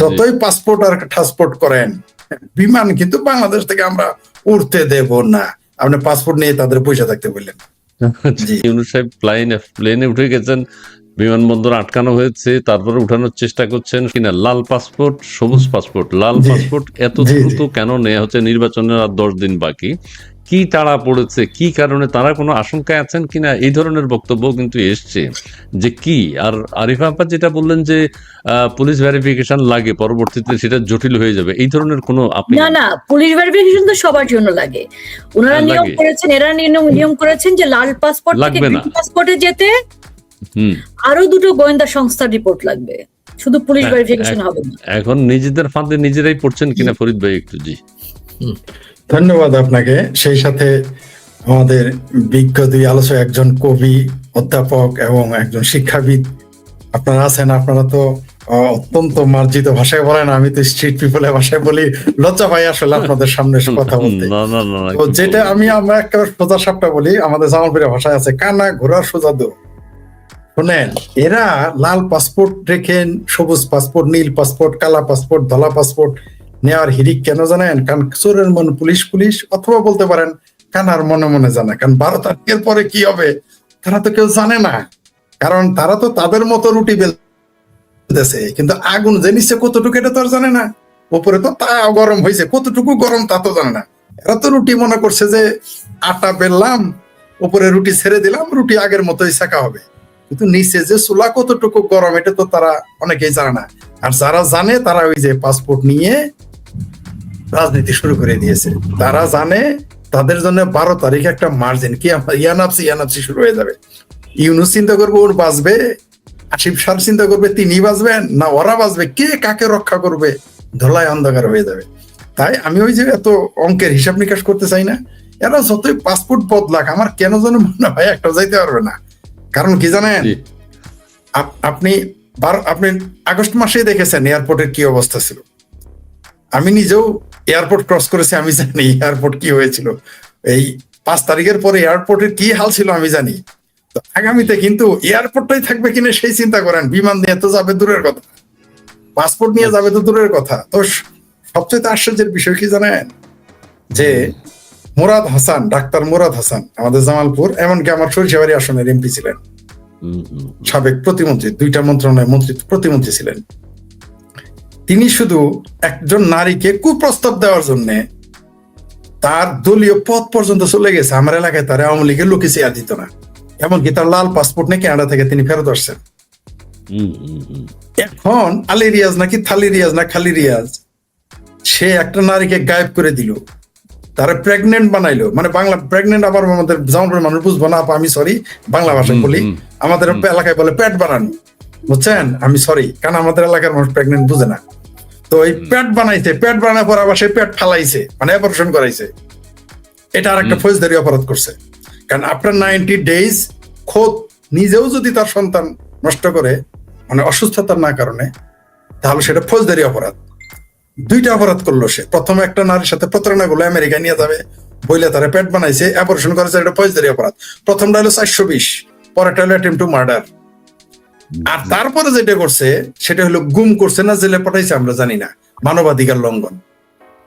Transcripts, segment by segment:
যতই পাসপোর্ট আর ট্রান্সপোর্ট করেন বিমান কিন্তু বাংলাদেশ থেকে আমরা উঠতে দেব না। আপনি পাসপোর্ট নিয়ে তাদের পয়সা থাকতে বললেন। ইউনুস সাহেব প্লেনে প্লেনে উঠে গেছেন বিমানবন্দর আটকানো হয়েছে তারপরে উঠানোর চেষ্টা করছেন। কিনা লাল পাসপোর্ট সবুজ পাসপোর্ট লাল পাসপোর্ট এত। দ্রুত কেন নেওয়া হচ্ছে? নির্বাচনের আর দশ দিন বাকি। কি তাড়া পড়েছে কি কারণে তারা কোনো আশঙ্কায় আছেন কিনা এই ধরনের বক্তব্য কিন্তু এসছে যে কি। আর আরিফা আপা যেটা বললেন যে আহ, পুলিশ ভেরিফিকেশন লাগে পরবর্তীতে সেটা জটিল হয়ে যাবে এই ধরনের কোনো আপনি না না পুলিশ ভেরিফিকেশন তো সবার জন্য লাগে। ওনারা হ্যাঁ, নিয়ম করেছেন এরা নিয়ম নিয়ম করেছেন যে লাল পাসপোর্ট থেকে লাগবে না। গ্রিন পাসপোর্টে যেতে হুম। আরও দুটো গোয়েন্দা সংস্থার রিপোর্ট লাগবে। শুধু পুলিশ হ্যাঁ, ভেরিফিকেশন হবে না। এখন নিজেদের ফাঁদে নিজেরাই পড়ছেন কিনা ফরিদ ভাই একটু জি। ধন্যবাদ আপনাকে। সেই সাথে আমাদের বিজ্ঞ দুই আলোচক একজন কবি অধ্যাপক এবং একজন শিক্ষাবিদ। আপনারা আছেন আপনারা তো অত্যন্ত মার্জিত ভাষায় বলেন আমি তো স্ট্রিট পিপলের ভাষায় বলি। লজ্জা পাই আসলে আপনাদের সামনে এসে কথা বলতে। তো যেটা আমি আমরা একেবারে সোজা সাপটা বলি আমাদের জামালপুরের ভাষায় আছে কানা ঘোড়া সোজা দো শুনেন এরা লাল পাসপোর্ট রেখে সবুজ পাসপোর্ট নীল পাসপোর্ট কালা পাসপোর্ট ধলা পাসপোর্ট নেওয়ার হিরিক কেন জানেন? কারণ চোরের মন পুলিশ পুলিশ, অথবা বলতে পারেন, কানার মনে মনে জানে। কারণ বারো তারিখের পরে কি হবে, তারা তো কেউ জানে না। কারণ তারা তো তাদের মতো রুটি বেলতেছে। কিন্তু আগুন যে নিচে কতটুকু এটা তো আর জানে না। উপরে তো তা গরম হয়েছে, কতটুকু গরম তা তো জানে না। এরা তো রুটি মনে করছে যে, আটা বেললাম উপরে রুটি ছেড়ে দিলাম, রুটি আগের মতোই শেখা হবে। কিন্তু নিচে যে চুলা কতটুকু গরম, এটা তো তারা অনেকেই জানে না। আর যারা জানে, তারা ওই যে পাসপোর্ট নিয়ে রাজনীতি শুরু করে দিয়েছে। তারা জানে তাদের জন্য বারো তারিখ একটা মার্জিন কি ইয়ানাপসি ইয়ানাপসি শুরু হয়ে যাবে। ইউনুস চিন্তা করবে ওর বাঁচবে আসিফ সার চিন্তা করবে তিনি বাঁচবেন না ওরা বাঁচবে কে কাকে রক্ষা করবে ধলাই অন্ধকার হয়ে যাবে। তাই আমি ওই যে এত অঙ্কের হিসাব নিকাশ করতে চাই না। এরা যতই পাসপোর্ট বদলাক আমার কেন যেন মনে হয় একটা যাইতে পারবে না। কারণ কি জানেন? আপনি বারো- আপনি আগস্ট মাসেই দেখেছেন এয়ারপোর্টের কি অবস্থা ছিল। নিজেও এয়ারপোর্ট ক্রস করেছি আমি জানি এয়ারপোর্ট কি হয়েছিল। এই পাঁচ তারিখের পরে এয়ারপোর্টের কি হাল ছিল আমি জানি। আগামীতে কিন্তু এয়ারপোর্টটাই থাকবে কিনা সেই চিন্তা করেন বিমান নিয়ে তো যাবে দূরের কথা। পাসপোর্ট নিয়ে যাবে তো দূরের কথা। তো সবচেয়ে আশ্চর্যের বিষয় কি জানেন? যে মুরাদ হাসান ডাক্তার মুরাদ হাসান আমাদের জামালপুর এমনকি আমার সরিষাবাড়ি আসনের এমপি ছিলেন। সাবেক প্রতিমন্ত্রী দুইটা মন্ত্রণালয়ের মন্ত্রী প্রতিমন্ত্রী ছিলেন। তিনি শুধু একজন নারীকে কুপ্রস্তাব দেওয়ার জন্য তার দলীয় পদ পর্যন্ত চলে গেছে। আমার এলাকায় তার আওয়ামী লীগের লোকে চেয়ার দিত না। এমনকি তার লাল পাসপোর্ট নিয়ে কানাডা থেকে তিনি ফেরত আসছেন। এখন আলী রিয়াজ নাকি থালি রিয়াজ না খালি রিয়াজ সে একটা নারীকে গায়েব করে দিল। তারা প্রেগনেন্ট বানাইলো। মানে বাংলা প্রেগনেন্ট আবার আমাদের জামালপুরের মানুষ বুঝব না আমি সরি বাংলা ভাষায় বলি। আমাদের এলাকায় বলে পেট বানানো। বুঝছেন? আমি সরি কারণ আমাদের এলাকার মানুষ প্রেগনেন্ট বুঝে না। তো এই পেট বানাইছে পেট বানানোর পর আবার সে পেট ফালাইছে মানে অপারেশন করাইছে। এটা আর একটা ফৌজদারি অপরাধ করছে। কারণ আফটার নাইনটি ডেজ খোদ নিজেও যদি তার সন্তান নষ্ট করে মানে অসুস্থতার না কারণে তাহলে সেটা ফৌজদারি অপরাধ। দুইটা অপরাধ করল সে। প্রথমে একটা নারীর সাথে প্রতারণা করল আমেরিকা নিয়ে যাবে। বইলে তারা পেট বানাইছে অপারেশন করেছে এটা ফৌজদারি অপরাধ। প্রথমটা হলো চারশো বিশ পরেরটা হলো অ্যাটেম্প টু মার্ডার আর তারপরে যেটা করছে সেটা হলো গুম করছে না জেলে পাঠাইছে আমরা জানি না মানবাধিকার লঙ্ঘন।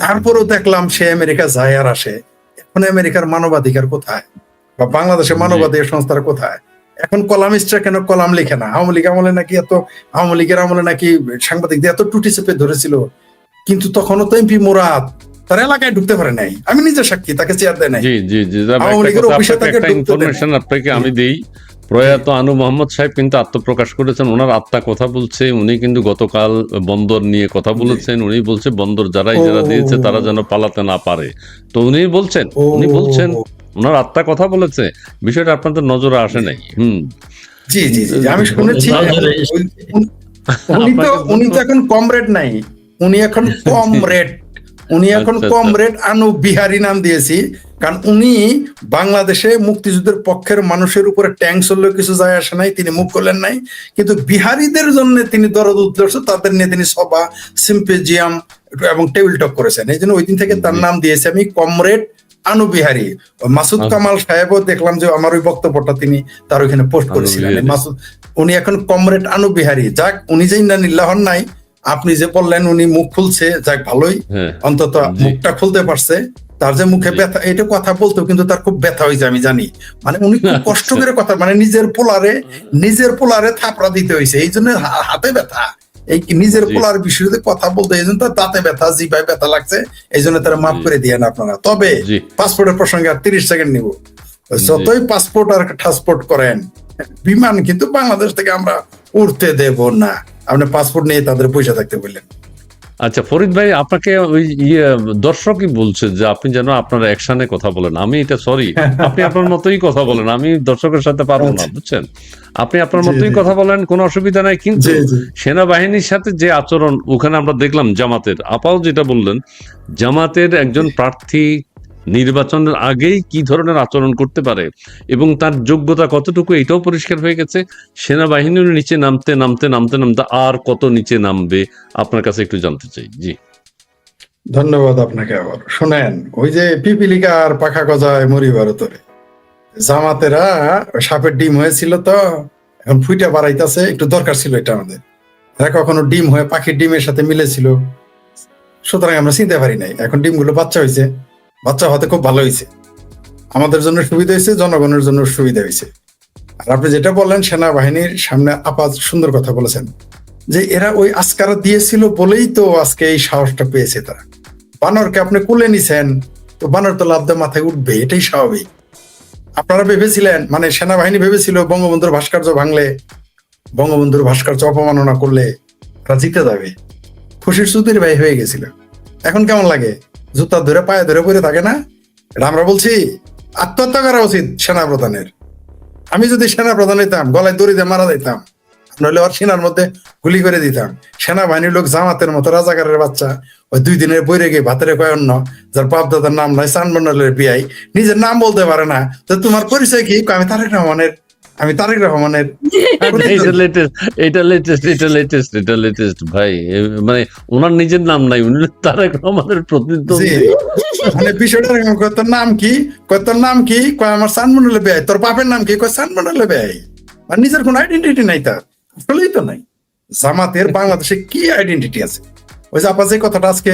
তারপরেও দেখলাম সে আমেরিকা যায় আর আসে এখন আমেরিকার মানবাধিকার কোথায়? বা বাংলাদেশের মানবাধিকার সংস্থার কোথায়? এখন কলামিস্টরা কেন কলাম লিখে না? আওয়ামী লীগ আমলে নাকি এত আওয়ামী লীগের আমলে নাকি সাংবাদিকদের এত টুটি চেপে ধরেছিল? কিন্তু তখনও তো এমপি মুরাদ তার এলাকায় ঢুকতে পারে নাই। আমি নিজে সাক্ষী তাকে চেয়ার দেয় নাই। জি জি জি আওয়ামী লীগের অফিসে আপনাকে তাকে ইনফরমেশন আপনাকে আমি দেই। প্রয়াত আনু মোহাম্মদ সাহেব কিন্তু আত্মপ্রকাশ করেছেন ওনার আত্মা কথা বলছে উনি কিন্তু গতকাল বন্দর নিয়ে কথা বলেছেন উনি বলছে বন্দর যারাই যারা। দিয়েছে তারা যেন পালাতে না পারে। তো উনি বলছেন উনি বলছেন ওনার আত্মা কথা বলেছে বিষয়টা আপনাদের নজরে আসে নাই হুম। জি জি জি আমি শুনেছি উনি- তো উনি তো এখন কম রেট নাই উনি এখন কম রেট। উনি এখন আচ্ছা, কম আচ্ছা। রেট আনু বিহারি নাম দিয়েছি। কারণ উনি বাংলাদেশে মুক্তিযুদ্ধের পক্ষের মানুষের উপরে ট্যাঙ্ক চললে কিছু যায় আসে নাই তিনি মুখ করলেন নাই। কিন্তু বিহারীদের জন্য তিনি দরদ উদ্দেশ্য তাদের নিয়ে তিনি সভা সিম্পেজিয়াম এবং টেবিল টক করেছেন। এই জন্য ওই দিন থেকে তার নাম দিয়েছে আমি কমরেড আনু বিহারি। মাসুদ আচ্ছা। কামাল সাহেবও দেখলাম যে আমার ওই বক্তব্যটা তিনি তার ওইখানে পোস্ট করেছিলেন। মাসুদ উনি এখন কমরেড আনু বিহারি। যাক উনি যে ইন্দ্রানিল্লাহ হন নাই আপনি যে বললেন উনি মুখ খুলছে যাক ভালোই। হ্যাঁ। অন্তত মুখটা খুলতে পারছে। তার যে মুখে ব্যথা এটা কথা বলতো কিন্তু তার খুব ব্যথা হয়েছে আমি জানি। মানে উনি খুব কষ্ট। করে কথা মানে নিজের পোলারে নিজের পোলারে থাপড়া দিতে হয়েছে। এই জন্য হাতে ব্যথা। এই নিজের পোলার বিষয়ে কথা বলতে এই জন্য তার দাঁতে ব্যথা জিভায় ব্যথা লাগছে। এই জন্য তারা মাফ করে দিয়ে আপনারা। তবে পাসপোর্টের প্রসঙ্গে আর তিরিশ সেকেন্ড নিব। যতই পাসপোর্ট আর ট্রান্সপোর্ট করেন বিমান কিন্তু বাংলাদেশ থেকে আমরা উঠতে দেব না। আপনি পাসপোর্ট নিয়ে তাদের পয়সা থাকতে বললেন। আচ্ছা ফরিদ ভাই আপনাকে ওই ইয়ে দর্শকই বলছে যে আপনি যেন আপনার অ্যাকশনে কথা বলেন। আমি এটা সরি আপনি আপনার মতোই কথা বলেন। আমি দর্শকের সাথে পারব না আচ্ছা। বুঝছেন? আপনি আপনার মতোই কথা বলেন কোনো অসুবিধা নাই কিন্তু সেনাবাহিনীর সাথে যে আচরণ ওখানে আমরা দেখলাম জামাতের। আপাও যেটা বললেন জামাতের একজন প্রার্থী নির্বাচনের আগেই কি ধরনের আচরণ করতে পারে এবং তার যোগ্যতা কতটুকু এটাও পরিষ্কার হয়ে গেছে। সেনাবাহিনীর নিচে নামতে নামতে নামতে নামতে আর কত নিচে নামবে আপনার কাছে একটু জানতে চাই। জি। ধন্যবাদ আপনাকে আবার। শোনেন, ওই যে পিপিলিকা আর পাখা গজায় মরিবার তোরে জামাতেরা সাপের ডিম হয়েছিল তো, এখন ফুইটা বাড়াইতেছে, একটু দরকার ছিল এটা আমাদের। এরা কখনো ডিম হয়ে পাখির ডিমের সাথে মিলেছিল। সুতরাং আমরা চিনতে পারি নাই, এখন ডিমগুলো বাচ্চা হয়েছে। বাচ্চা হতে খুব ভালো হয়েছে। আমাদের জন্য সুবিধা হয়েছে, জনগণের জন্য সুবিধা হয়েছে। আর আপনি যেটা বললেন, সেনাবাহিনীর সামনে আপাত সুন্দর কথা বলেছেন, যে এরা ওই আস্কারা দিয়েছিল বলেই তো আজকে এই সাহসটা পেয়েছে তারা। বানরকে আপনি কুলে নিছেন, তো বানর তো লাভ মাথায় উঠবে, এটাই স্বাভাবিক। আপনারা ভেবেছিলেন মানে সেনাবাহিনী ভেবেছিল বঙ্গবন্ধুর ভাস্কর্য ভাঙলে, বঙ্গবন্ধুর ভাস্কর্য অপমাননা করলে তারা জিতে যাবে। খুশির সুতির ভাই হয়ে গেছিল। এখন কেমন লাগে? জুতা ধরে পায়ে ধরে পড়ে থাকে না? এটা আমরা বলছি আত্মহত্যা করা উচিত সেনা প্রধানের আমি যদি সেনা প্রধান হইতাম, গলায় দড়ি দিয়ে মারা যাইতাম, নইলে ওর সেনার মধ্যে গুলি করে দিতাম। সেনাবাহিনীর লোক জামাতের মতো রাজাকারের বাচ্চা, ওই দুই দিনের বইরে গিয়ে ভাতের কয় অন্য যার বাপ দাদার নাম নাই সানমন্ডলের বিয়াই, নিজের নাম বলতে পারে না। তো তোমার পরিচয় কি? আমি তারেক রহমানের আমি তারেক রহমানের এটা লেটেস্ট এটা লেটেস্ট এটা লেটেস্ট এটা লেটেস্ট ভাই। মানে ওনার নিজের নাম নাই উনি তারেক রহমানের প্রতিদ্বন্দ্বী। মানে বিষয়টা নাম কি? কয় তোর নাম কি? কয় আমার সানমন্ডলে বেয়াই তোর বাপের নাম কি? কয় সানমন্ডলে বেয়াই আর নিজের কোনো আইডেন্টিটি নাই তার। আসলেই তো নাই। জামাতের বাংলাদেশে কি আইডেন্টিটি আছে? ওই যে আপা যে কথাটা আজকে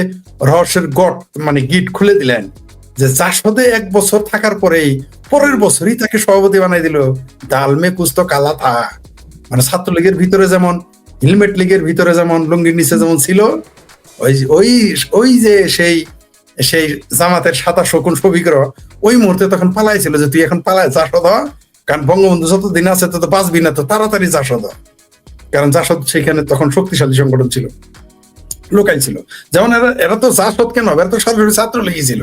রহস্যের গট মানে গিট খুলে দিলেন যে জাসদে এক বছর থাকার পরেই পরের বছরই তাকে সভাপতি বানাই দিল ডালমে কুস্ত কালা থা মানে ছাত্রলীগের ভিতরে যেমন, হেলমেট লীগের ভিতরে যেমন, লুঙ্গির নিচে যেমন ছিল, ওই ওই ওই যে সেই সেই জামাতের সাতা শকুন সবিগ্র ওই মুহূর্তে তখন পালাইছিল যে তুই এখন পালায় হ। কারণ বঙ্গবন্ধু যতদিন আছে তত বাঁচবি না, তো তাড়াতাড়ি হ। কারণ জাসদ সেখানে তখন শক্তিশালী সংগঠন ছিল লোকাই ছিল যেমন এরা এরা তো জাসদ কেন এরা তো সরাসরি ছাত্র লেগেছিল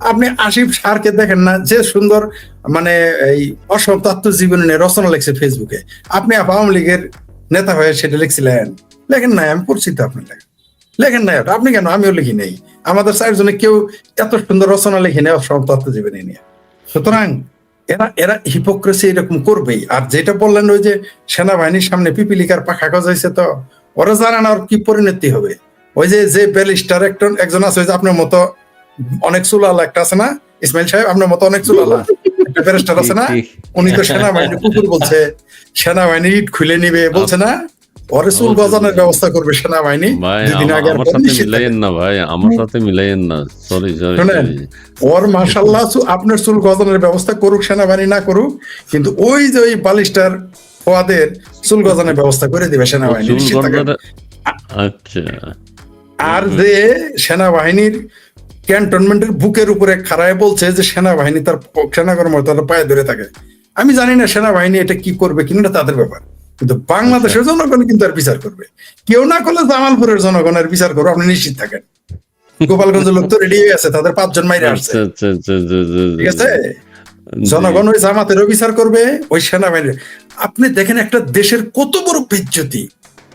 আপনি আসিফ সারকে দেখেন না, যে সুন্দর মানে এই অসম তত্ত্ব জীবনী নিয়ে রচনা লেখছে ফেসবুকে। আপনি আওয়ামী লীগের নেতা হয়ে সেটা লিখছিলেন। লেখেন নাই, আমি পড়ছি তো আপনার লেখা। লেখেন নাই ওটা। আপনি কেন? আমিও লিখি নেই। আমাদের চারজনে কেউ এত সুন্দর রচনা লিখি নেই অসম তত্ত্ব জীবনী নিয়ে। সুতরাং এরা এরা হিপোক্রেসি এরকম করবেই। আর যেটা বললেন ওই যে সেনাবাহিনীর সামনে পিপিলিকার পাখা গজাইছে তো, ওরা জানে না ওর কি পরিণতি হবে। ওই যে যে ব্যালিস্টার একজন একজন আছে ওই যে আপনার মতো অনেক চুলালা একটা আছে না? ইসমাইল সাহেব আপনার মতো অনেক চুলালা। একটা ব্যারিস্টার আছে না? উনি তো সেনাবাহিনী কুকুর বলছে সেনাবাহিনী ইট খুলে নিবে বলছে না? ওরে চুল গজানোর ব্যবস্থা করবে সেনাবাহিনী। দুদিন আগে আমার সাথে মিলাইয়েন না ভাই আমার সাথে মিলাইয়েন না। সরি সরি ওর মাসাল্লাহ আপনার চুল গজানোর ব্যবস্থা করুক সেনাবাহিনী না করুক কিন্তু ওই যে ওই বালিস্টার ফোয়াদের চুল গজানোর ব্যবস্থা করে দিবে সেনাবাহিনী চুল আচ্ছা। আর যে সেনাবাহিনীর ক্যান্টনমেন্টের বুকের উপরে খাড়ায় বলছে যে সেনাবাহিনী তার সেনা কর্মকর্তারা পায়ে ধরে থাকে। আমি জানি না সেনাবাহিনী এটা কি করবে কিনা তাদের ব্যাপার। কিন্তু বাংলাদেশের জনগণ কিন্তু আর বিচার করবে। কেউ না করলে জামালপুরের জনগণের বিচার করবে আপনি নিশ্চিত থাকেন। গোপালগঞ্জের লোক তো রেডি হয়ে আছে তাদের পাঁচজন মাইরে আসছে। আচ্ছা আচ্ছা আচ্ছা আচ্ছা, আচ্ছা, ঠিক আছে? জনগণ ওই জামাতেরও বিচার করবে ওই সেনাবাহিনীর। আপনি দেখেন একটা দেশের কত বড় বিচ্যুতি।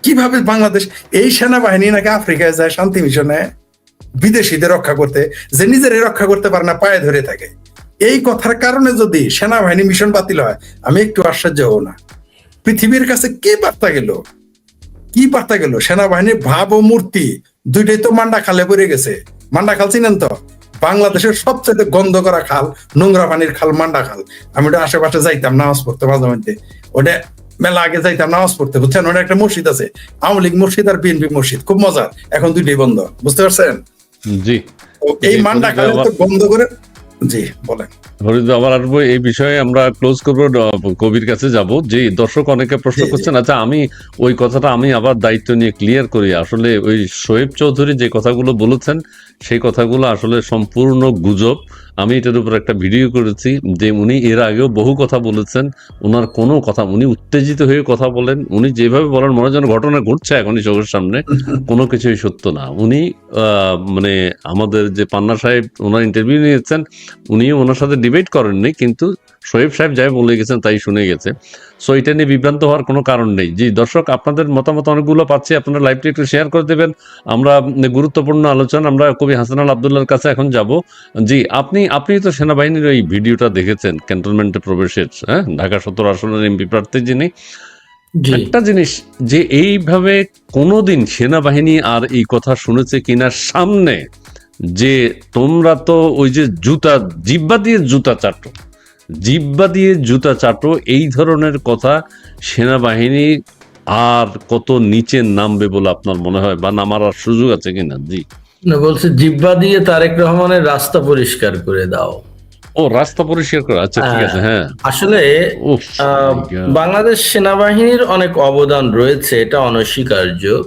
কীভাবে বাংলাদেশ এই সেনাবাহিনী নাকি আফ্রিকায় যায় শান্তি মিশনে? বিদেশিদের রক্ষা করতে, যে নিজেরই রক্ষা করতে পারে না, পায়ে ধরে থাকে। এই কথার কারণে যদি সেনাবাহিনী মিশন বাতিল হয়, আমি একটু আশ্চর্য হব না। পৃথিবীর কাছে কি বার্তা গেল? কি বার্তা গেল? সেনাবাহিনীর ভাব ও মূর্তি দুইটাই তো মান্ডা খালে পড়ে গেছে। মান্ডা খাল চিনেন তো? বাংলাদেশের সবচেয়ে গন্ধ করা খাল, নোংরা পানির খাল, মান্ডা খাল। আমি ওটা আশেপাশে যাইতাম, নামাজ পড়তে মাঝে মধ্যে। ওটা মেলা আগে যাইতাম, নামাজ পড়তে। বুঝছেন? ওটা একটা মসজিদ আছে। আওয়ামী লীগ মসজিদ আর বিএনপি মসজিদ। খুব মজার। এখন দুইটাই বন্ধ। বুঝতে পারছেন? জি। এই মানটা বন্ধ করে জি বলেন। হরিদ আবার আসব এই বিষয়ে আমরা ক্লোজ করব কবির কাছে যাব। যে দর্শক অনেকে প্রশ্ন। করছেন আচ্ছা আমি ওই কথাটা আমি আবার দায়িত্ব নিয়ে ক্লিয়ার করি। আসলে ওই শোয়েব চৌধুরী যে কথাগুলো বলেছেন সেই কথাগুলো আসলে সম্পূর্ণ গুজব। আমি এটার উপর একটা ভিডিও করেছি যে উনি এর আগেও বহু কথা বলেছেন। ওনার কোনো কথা উনি উত্তেজিত হয়ে কথা বলেন। উনি যেভাবে বলেন মনে হয় যেন ঘটনা ঘটছে এখনই চোখের সামনে। কোনো কিছুই সত্য না। উনি আহ, মানে আমাদের যে পান্না সাহেব ওনার ইন্টারভিউ নিয়েছেন উনিও ওনার সাথে ডিবেট করেননি কিন্তু শোয়েব সাহেব যাই বলে গেছেন তাই শুনে গেছে। সো এটা নিয়ে বিভ্রান্ত হওয়ার কোনো কারণ নেই। জি দর্শক আপনাদের মতামত অনেকগুলো পাচ্ছি আপনারা লাইভটি একটু শেয়ার করে দেবেন। আমরা গুরুত্বপূর্ণ আলোচনা আমরা কবি হাসান আল আবদুল্লাহর কাছে এখন যাব। জি আপনি আপনি তো সেনাবাহিনীর ওই ভিডিওটা দেখেছেন ক্যান্টনমেন্টে প্রবেশের হ্যাঁ? ঢাকা সত্তর আসনের এমপি প্রার্থী যিনি। একটা জিনিস যে এইভাবে কোনোদিন সেনাবাহিনী আর এই কথা শুনেছে কিনা সামনে যে তোমরা তো ওই যে জুতা জিব্বা দিয়ে জুতা চাটো। জিব্বা দিয়ে জুতা চাটো এই ধরনের কথা সেনাবাহিনী আর কত নিচে নামবে বলে আপনার মনে হয়? বা নামার আর সুযোগ আছে কিনা? জি। বলছে জিব্বা দিয়ে তারেক রহমানের রাস্তা পরিষ্কার করে দাও। ও রাস্তা পরিষ্কার করা? আচ্ছা ঠিক আছে হ্যাঁ। আসলে বাংলাদেশ সেনাবাহিনীর অনেক অবদান রয়েছে এটা অনস্বীকার্য।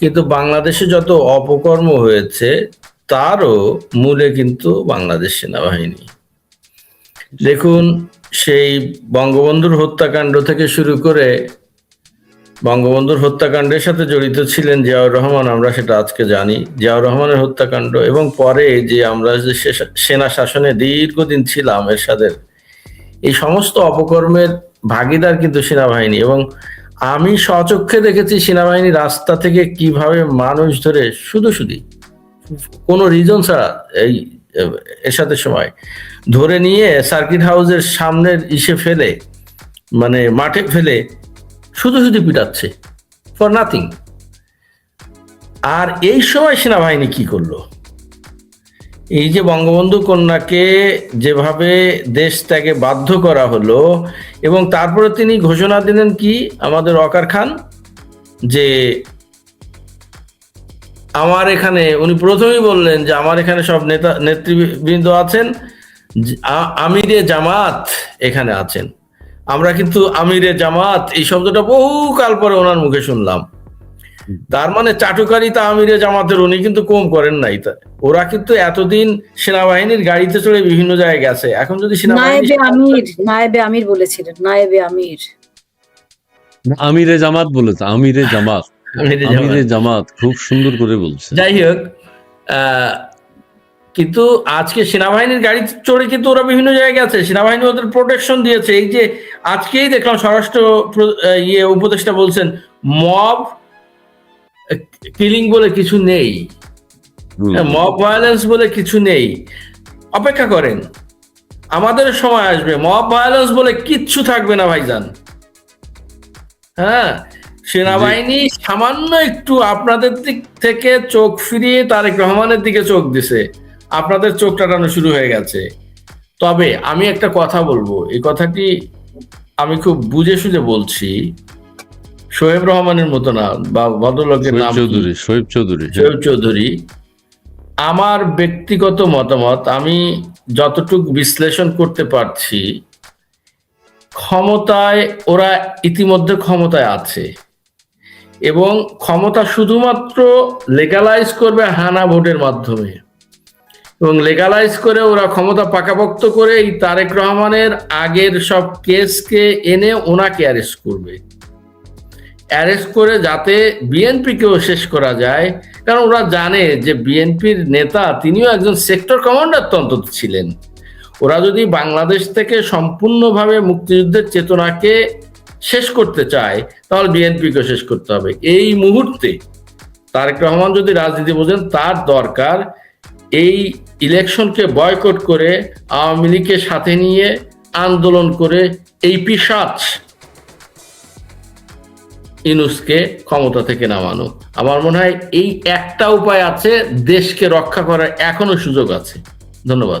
কিন্তু বাংলাদেশে যত অপকর্ম হয়েছে তারও মূলে কিন্তু বাংলাদেশ সেনাবাহিনী। দেখুন, সেই বঙ্গবন্ধুর হত্যাকাণ্ড থেকে শুরু করে বঙ্গবন্ধুর হত্যাকাণ্ডের সাথে জড়িত ছিলেন জিয়াউর রহমান, আমরা সেটা আজকে জানি। জিয়াউর রহমানের হত্যাকাণ্ড এবং পরে যে আমরা যে সেনা শাসনে দীর্ঘদিন ছিলাম এরশাদের, এই সমস্ত অপকর্মের ভাগিদার কিন্তু সেনাবাহিনী এবং আমি স্বচক্ষে দেখেছি সেনাবাহিনী রাস্তা থেকে কীভাবে মানুষ ধরে, শুধু শুধু কোনো রিজন ছাড়া এই এরশাদের সময়। ধরে নিয়ে সার্কিট হাউসের সামনের ইসে ফেলে মানে মাঠে ফেলে শুধু শুধু পিটাচ্ছে ফর নাথিং আর এই সময় সেনাবাহিনী কি করল? এই যে বঙ্গবন্ধু কন্যাকে যেভাবে দেশ ত্যাগে বাধ্য করা হলো, এবং তারপরে তিনি ঘোষণা দিলেন কি, আমাদের অকার খান যে আমার এখানে উনি প্রথমেই বললেন যে আমার এখানে সব নেতা নেতৃবৃন্দ আছেন আমিরে জামাত এখানে আছেন। আমরা কিন্তু আমিরে জামাত এই শব্দটা বহুকাল পরে ওনার মুখে শুনলাম। তার মানে চাটুকারিতা আমিরে জামাতের উনি কিন্তু কম করেন নাই। তা- ওরা কিন্তু এতদিন সেনাবাহিনীর গাড়িতে চড়ে বিভিন্ন জায়গায় গেছে। এখন যদি সেনাবাহিনী আমির নায়েবে আমির বলেছিলেন নায়েবে আমির। আমিরে জামাত বলেছে আমিরে জামাত। আমিরে জামাত। খুব সুন্দর করে বলছে যাই হোক কিন্তু আজকে সেনাবাহিনীর গাড়ি চড়ে কিন্তু ওরা বিভিন্ন জায়গায় আছে সেনাবাহিনী ওদের প্রোটেকশন দিয়েছে। এই যে আজকেই দেখলাম স্বরাষ্ট্র ইয়ে উপদেষ্টা বলছেন মব কিলিং বলে কিছু নেই। মব ভায়োলেন্স বলে কিছু নেই। অপেক্ষা করেন। আমাদের সময় আসবে। মব ভায়োলেন্স বলে কিচ্ছু থাকবে না ভাইজান। হ্যাঁ সেনাবাহিনী সামান্য একটু আপনাদের দিক থেকে চোখ ফিরিয়ে তারেক রহমানের দিকে চোখ দিছে। আপনাদের চোখ টাটানো শুরু হয়ে গেছে। তবে আমি একটা কথা বলব। এই কথাটি আমি খুব বুঝে সুঝে বলছি। শোয়েব রহমানের মতো না বা ভদ্রলোকের নাম চৌধুরী শোয়েব চৌধুরী হ্যাঁ। শোয়েব চৌধুরী। আমার ব্যক্তিগত মতামত আমি যতটুক বিশ্লেষণ করতে পারছি ক্ষমতায় ওরা ইতিমধ্যে ক্ষমতায় আছে। এবং ক্ষমতা শুধুমাত্র লেগালাইজ করবে হানা ভোটের মাধ্যমে। এবং লেগালাইজ করে ওরা ক্ষমতা পাকাপোক্ত করে এই তারেক রহমানের আগের সব কেসকে এনে ওনাকে অ্যারেস্ট করবে। অ্যারেস্ট করে যাতে বিএনপিকেও শেষ করা যায়, কারণ ওরা জানে যে বিএনপির নেতা তিনিও একজন সেক্টর কমান্ডার তো অন্তত ছিলেন। ওরা যদি বাংলাদেশ থেকে সম্পূর্ণভাবে মুক্তিযুদ্ধের চেতনাকে শেষ করতে চায়, তাহলে বিএনপিকে শেষ করতে হবে। এই মুহূর্তে তারেক রহমান যদি রাজনীতি বোঝেন, তার দরকার এই ইলেকশনকে বয়কট করে আওয়ামী লীগকে সাথে নিয়ে আন্দোলন করে এই পিসাচ ইনুসকে ক্ষমতা থেকে নামানো। আমার মনে হয় এই একটা উপায় আছে, দেশকে রক্ষা করার এখনও সুযোগ আছে। ধন্যবাদ।